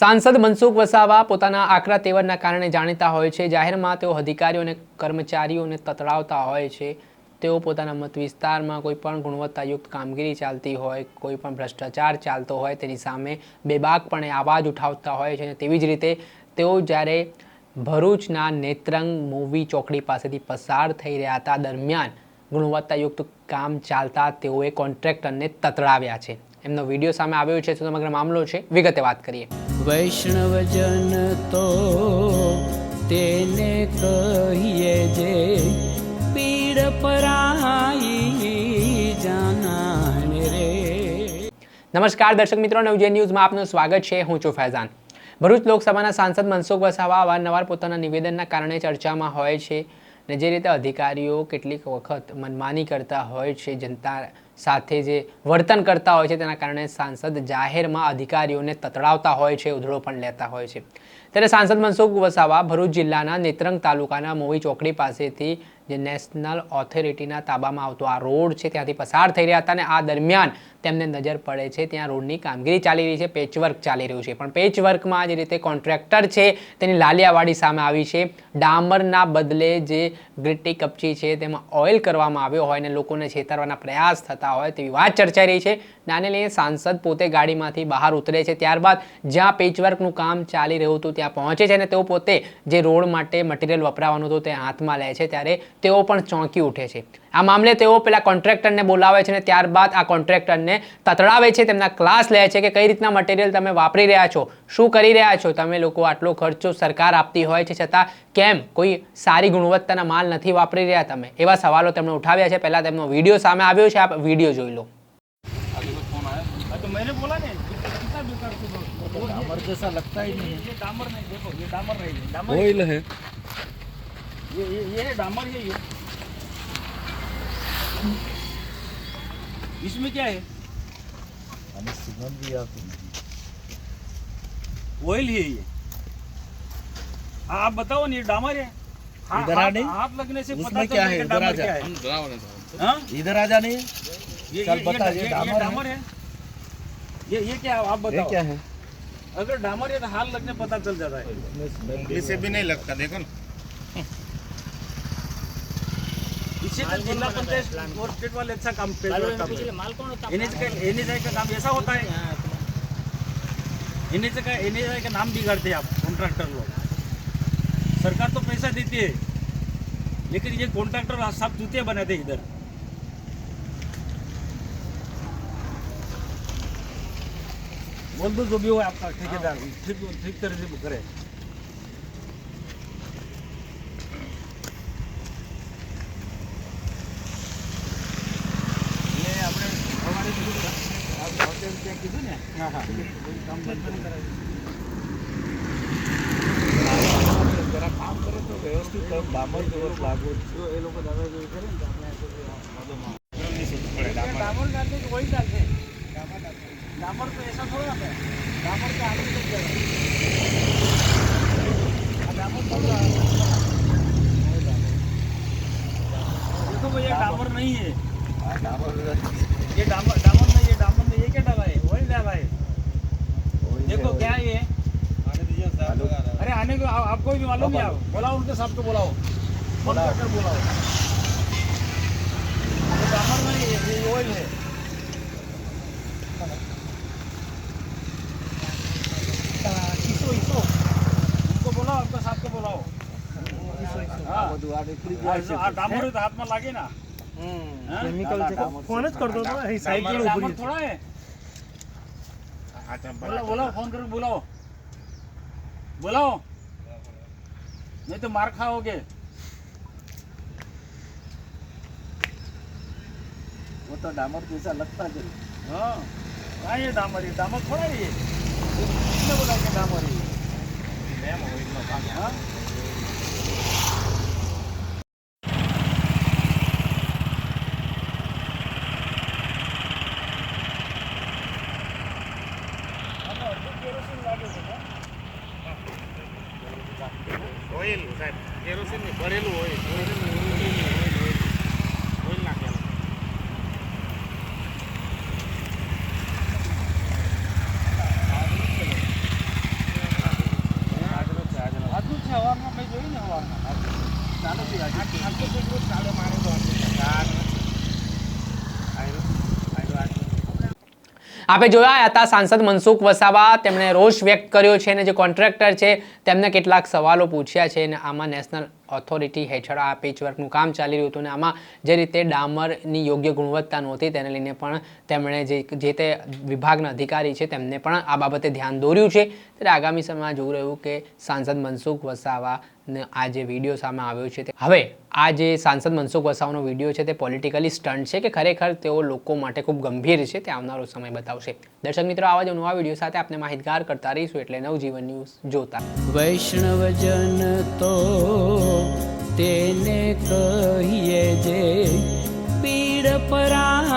સાંસદ મનસુખ વસાવા પોતાના આકરા તેવરના કારણે જાણીતા હોય છે. જાહેરમાં તેઓ અધિકારીઓ અને કર્મચારીઓને તતડાવતા હોય છે. તેઓ પોતાના મત વિસ્તારમાં કોઈ પણ ગુણવત્તાયુક્ત કામગીરી ચાલતી હોય, કોઈ પણ ભ્રષ્ટાચાર ચાલતો હોય, તેની સામે બેબાકપણે અવાજ ઉઠાવતા હોય છે તેવી જ રીતે તેઓ જ્યારે ભરૂચના નેત્રંગ મૂવી ચોકડી પાસેથી પસાર થઈ રહ્યા હતા, દરમિયાન ગુણવત્તાયુક્ત કામ ચાલતા તેઓએ કોન્ટ્રાક્ટરને તતડાવ્યા છે. એમનો વીડિયો સામે આવ્યો છે તો સમગ્ર મામલો છે. વિગતે વાત કરીએ. વૈષ્ણવજન તો તેને કહીએ જે પીડ પરાઈ જાનાને રે. નમસ્કાર દર્શક મિત્રો નવજે ન્યૂઝમાં આપનું સ્વાગત છે. હું છું ફૈઝાન. ભરૂચ લોકસભાના સાંસદ મનસુખ વસાવા અવારનવાર પોતાના નિવેદનના કારણે ચર્ચામાં હોય છે ને જે રીતે અધિકારીઓ કેટલીક વખત મનમાની કરતા હોય છે જનતા સાથે જે વર્તન કરતા હોય છે, તેના કારણે સાંસદ જાહેરમાં અધિકારીઓને તતડાવતા હોય છે, ઉધળો પણ લેતા હોય છે. ત્યારે સાંસદ મનસુખ વસાવા ભરૂચ જિલ્લાના નેત્રંગ તાલુકાના મોવી ચોકડી પાસેથી જે નેશનલ ઓથોરિટીના તાબામાં આવતો આ રોડ છે, ત્યાંથી પસાર થઈ રહ્યા હતા અને આ દરમિયાન તેમને નજર પડે છે, ત્યાં રોડની કામગીરી ચાલી રહી છે, પેચવર્ક ચાલી રહ્યું છે. પણ પેચવર્કમાં જે રીતે કોન્ટ્રાક્ટર છે, તેની લાલિયાવાડી સામે આવી છે. ડામરના બદલે જે ગ્રીટી કપચી છે, તેમાં ઓઇલ કરવામાં આવ્યો હોય અને લોકોને છેતરવાના પ્રયાસ થતા હોય તેવી વાત ચર્ચાઈ રહી છે. નાને લઈને સાંસદ પોતે ગાડીમાંથી બહાર ઉતરે છે. ત્યારબાદ જ્યાં પેચવર્કનું કામ ચાલી રહ્યું હતું ત્યાં પહોંચે છે અને તેઓ પોતે જે રોડ માટે મટીરિયલ વપરાવાનું હતું તે હાથમાં લે છે. ત્યારે તેઓ પણ ચોંકી ઉઠે છે. આ મામલે તેઓ પેલા કોન્ટ્રાક્ટરને બોલાવે છે અને ત્યારબાદ આ કોન્ટ્રાક્ટરને તતડાવે છે. તેમના ક્લાસ લે છે કે કઈ રીતના મટીરિયલ તમે વાપરી રહ્યા છો? શું કરી રહ્યા છો? તમે લોકો આટલો ખર્ચો સરકાર આપતી હોય છે. છતાં કેમ? કોઈ સારી ગુણવત્તાના માલ નથી વાપરી રહ્યા તમે? એવા સવાલો તેમણે ઉઠાવ્યા છે. પહેલા તેમનો વીડિયો સામે આવ્યો છે. આ વીડિયો જોઈ લો हाँ, तो मैंने बोला नहीं कितना बेकार से बोल डामर जैसा लगता ही नहीं ये डामर नहीं देखो ये डामर नहीं है डामर है ऑयल है ये ये ये है डामर ये ये इसमें क्या है हमें सुगंध भी आती है ऑयल है ये हाँ, आप बताओ ना ये डामर है हाँ, इधर आ हाथ- नहीं? हाथ लगने से उसमें पता क्या चलता है? कि इधर आ डामर जा। क्या है हाँ? इधर आ जाने ये चल ये- बता, ये ये ये डामर है? डामर है ये ये क्या है? आप ये बताओ क्या है अगर डामर है तो हाथ लगने पता चल जाता है इसे भी नहीं लगता देखो ना इससे तो जिला पंचायत और स्टेट वाले अच्छा काम पे एनएच का एनएच का काम ऐसा होता है एनएच का एनएच का नाम बिगाड़ते हैं आप कॉन्ट्रैक्टर लोग सरकार तो पैसा देती है लेकिन ये कॉन्ट्रैक्टर सब जूते बनाते हैं इधर बोल दो जो भी हो आपका ठेकेदार ठीक ठीक तरह से करे ये આપણે સવારે કીધું ને, આ હોટેલ ત્યાં કીધું ને હા હા કોઈ કામ બંધ નહીં કરાવ્યું. जरा काम करे तो व्यवस्थित हो, डामर दिवस लागू જો એ લોકો દાદાગીરી કરે ને તો આપણે આ તો વાંધોમાં પડે ये डामर तो ऐसा थोड़ा है। डामर का आगे तक जाएगा हाँ, डामर थोड़ा देखो भैया डामर नहीं है। हाँ, ये डामर डामर नहीं ये डामर नहीं ये क्या डाला है? वही डाला है। देखो क्या ये। अरे आने को आपको भी मालूम है उनके बुलाओ। फ़ोन बुलाओ। ये डामर नहीं है ये ऑयल है। હાથમાં લાગે ના हाँ? કેમિકલ છે ફોન જ કરતો હતો અહીં સાયકલ डामर ઉભરી डामर थोड़ा है बोला बोला फोन करो बुलाओ बुलाओ नहीं तो मार खाओगे वो तो डामर जैसा लगता है हाँ कहाँ ये डामर ये डामर थोड़ा है ये છે ને ભરેલું હોય ઓઇલ નાખેલું. હવામાં મેં જોયું ને હવામાં ચાલો ચાલો મારે તો આપણે જોયા હતા, સાંસદ મનસુખ વસાવા તેમણે રોષ વ્યક્ત કર્યો છે અને જે કોન્ટ્રાક્ટર છે તેમને કેટલાક સવાલો પૂછ્યા છે અને આમાં નેશનલ ઓથોરિટી હેઠળ આ પેચવર્કનું કામ ચાલી રહ્યું હતું અને આમાં જે રીતે ડામરની યોગ્ય ગુણવત્તા નહોતી, તેને લઈને પણ તેમણે જે જે તે વિભાગના અધિકારી છે તેમને પણ આ બાબતે ધ્યાન દોર્યું છે. ત્યારે આગામી સમયમાં જોવું રહ્યું કે સાંસદ મનસુખ વસાવાને આ જે વીડિયો સામે આવ્યો છે તે હવે, આ જે સાંસદ મનસુખ વસાવાનો વીડિયો છે તે પોલિટિકલી સ્ટન્ટ છે કે ખરેખર તેઓ લોકો માટે ખૂબ ગંભીર છે તે આવનારો સમય બતાવશે. દર્શક મિત્રો, આવા જ નવા વીડિયો સાથે આપણે માહિતગાર કરતા રહીશું એટલે નવજીવન ન્યૂઝ જોતા વૈષ્ણવજન તો તેને કહીએ જે પીડ પરાઈ